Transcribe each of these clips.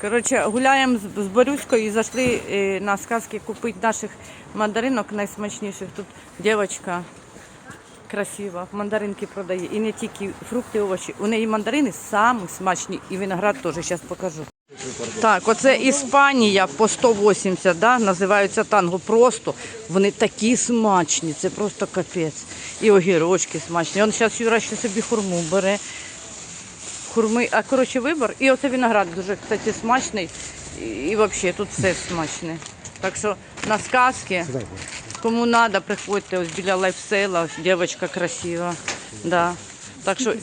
Коротше, гуляємо з, Борюською і зайшли е, на сказки купити наших мандаринок найсмачніших. Тут дівчинка красива, мандаринки продає. І не тільки фрукти, овочі. У неї мандарини самі смачні, і виноград теж, зараз покажу. Так, оце Іспанія по 180, да, називаються танго. Просто вони такі смачні, це просто капець. І огірочки смачні. Он зараз Юра ще собі хурму бере. Хурми, а коротше вибор. І оце виноград дуже, кстати, смачний. І, і взагалі тут все смачне. Так що на сказки, кому треба, приходьте ось біля лайфсейла, ось дівчинка красива. Да. Так що,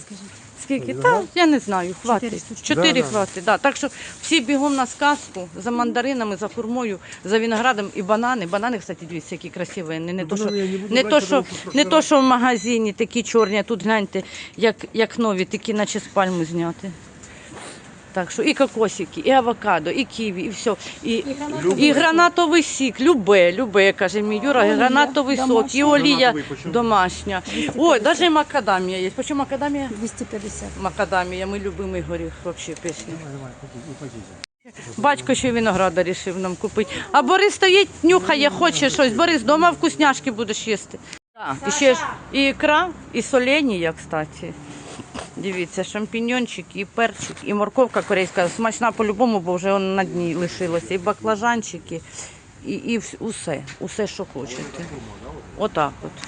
скільки? Та, я не знаю, хватить. Чотири хватить. Да. Так що всі бігом на сказку за мандаринами, за хурмою, за виноградом і банани. Банани, кстати, дивіться, які красиві. Не, не, то, що, банани я не буду не, брати, то, тому що, що не то, що в магазині такі чорні, а тут гляньте, як, як нові, такі наче з пальми зняти. Так що і кокосики, і авокадо, і ківі, і все. І, і гранатовий сік, любе, любе, каже мій Юра, гранатовий сок, і олія домашня. Ой, навіть макадамія є. Почему макадамія? 250. Макадамія, ми любимий горіх, взагалі пісня. Батько ще винограда рішив нам купити. А Борис стоїть, нюхає, хоче щось. Борис, вдома вкусняшки будеш їсти. Так, і ще ж і ікра, і соленія, кстати. Дивіться, шампіньончик, і перчик, і морковка корейська. Смачна по-любому, бо вже на дні лишилося. І баклажанчики, і, і усе, усе, що хочете. Отак от.